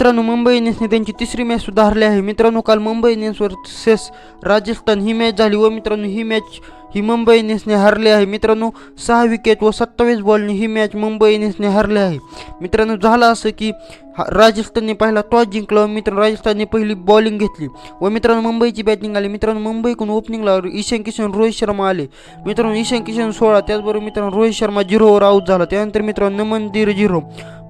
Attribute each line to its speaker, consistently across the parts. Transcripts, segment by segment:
Speaker 1: मित्रांनो मुंबई इंडियन्सने त्यांची तिसरी मॅच सुद्धा हरली आहे. मित्रांनो काल मुंबई इंडियन्स वर्सेस राजस्थान ही मॅच झाली व मित्रांनो ही मॅच ही मुंबई इंडियन्सने हरली आहे. मित्रांनो सहा विकेट व सत्तावीस बॉलने ही मॅच मुंबई इंडियन्सने हरली आहे. मित्रांनो झालं असं की राजस्थानने पहिला टॉस जिंकला मित्रांनो राजस्थानने पहिली बॉलिंग घेतली. व मित्रांनो मुंबईची बॅटिंग आली. मित्रांनो मुंबईकडून ओपनिंगला ईशान किशन रोहित शर्मा आले. मित्रांनो ईशान किशन सोळा त्याचबरोबर मित्रांनो रोहित शर्मा झिरोवर आऊट झाला. त्यानंतर मित्रांनो नमनदीर झिरो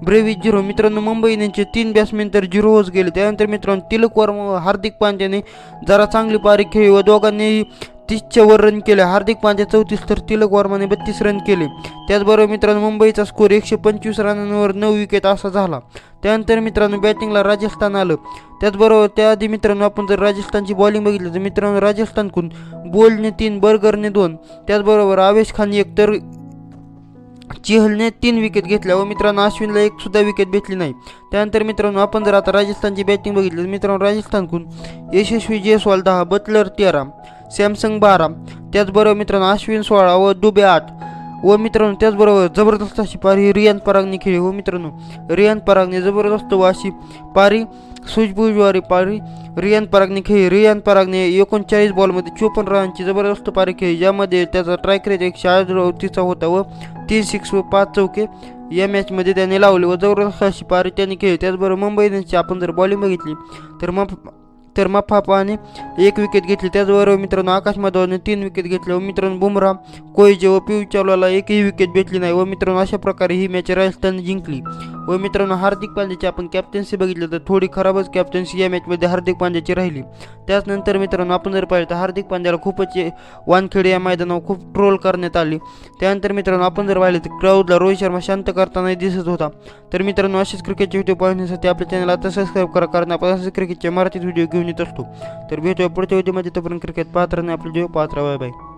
Speaker 1: ब्रेवी झिरो मित्रांनो मुंबई इंडियन्सचे तीन बॅट्समॅन तर झिरोच गेले. त्यानंतर मित्रांनो तिलक वर्मा व हार्दिक पांड्याने जरा चांगली पारी खेळली व दोघांनीही तीसच्या वर रन केले. हार्दिक पांड्या चौतीस तर तिलक वर्माने बत्तीस रन केले. त्याचबरोबर मित्रांनो मुंबईचा स्कोर एकशे पंचवीस रनांवर नऊ विकेट असा झाला. त्यानंतर मित्रांनो बॅटिंगला राजस्थान आलं. त्याचबरोबर त्याआधी मित्रांनो आपण जर राजस्थानची बॉलिंग बघितली तर मित्रांनो राजस्थानकडून बोलने तीन बर्गरने दोन. त्याचबरोबर आवेश खान एक तर चेहलने तीन विकेट घेतल्या व मित्रांनो अश्विनला एक सुद्धा विकेट भेटली नाही. त्यानंतर मित्रांनो आपण जर आता राजस्थानची बॅटिंग बघितली तर मित्रांनो राजस्थानकडून यशस्वी जयस्वाल दहा बटलर तेरा. सॅमसंग बारा. त्याचबरोबर मित्रांनो अश्विन सोळा व दुबे आठ. व मित्रांनो त्याचबरोबर जबरदस्त अशी पारी रियान परागने खेळली. व मित्रांनो रियान परागने जबरदस्त व अशी पारी सुजबुजवारी पारी रियान परागने खेळली. रियान परागने एकोणचाळीस बॉलमध्ये चोपन्न रनांची जबरदस्त पारी खेळली ज्यामध्ये त्याचा ट्रायक रेट एकशे तिचा होता व तीन सिक्स व पाच चौके या मॅचमध्ये त्याने लावले व जबरदस्त अशी पारी त्याने खेळली. त्याचबरोबर मुंबई इंडियन्सची आपण जर बॉलिंग बघितली तर मग तर मफापाने एक विकेट घेतली. त्याचबरोबर मित्रांनो आकाश माधवाने तीन विकेट घेतले. व मित्रांनो बुमराह कोयजे व पियू चावलाला एकही विकेट भेटली नाही. व मित्रांनो अशा प्रकारे ही मॅच राजस्थानने जिंकली. व मित्रांनो हार्दिक पांड्याची आपण कॅप्टन्सी बघितलं तर थोडी खराबच कॅप्टन्सी या मॅचमध्ये हार्दिक पांड्याची राहिली. त्याचनंतर मित्रांनो आपण जर पाहिलं तर हार्दिक पांड्याला खूपच वानखेडे या मैदानावर खूप ट्रोल करण्यात आली. त्यानंतर मित्रांनो आपण जर पाहिलं तर क्राऊडला रोहित शर्मा शांत करताना दिसत होता. तर मित्रांनो असेच क्रिकेटचे व्हिडिओ पाहण्यासाठी आपल्या चॅनल आता सबस्क्राईब करा कारण आपण असेच क्रिकेटचे मराठीत व्हिडिओ घेऊन येत असतो. तर भेटूया पुढच्या व्हिडिओमध्ये तोपर्यंत क्रिकेट पात्र नाही आपले व्हिडिओ पात्र बाय बाय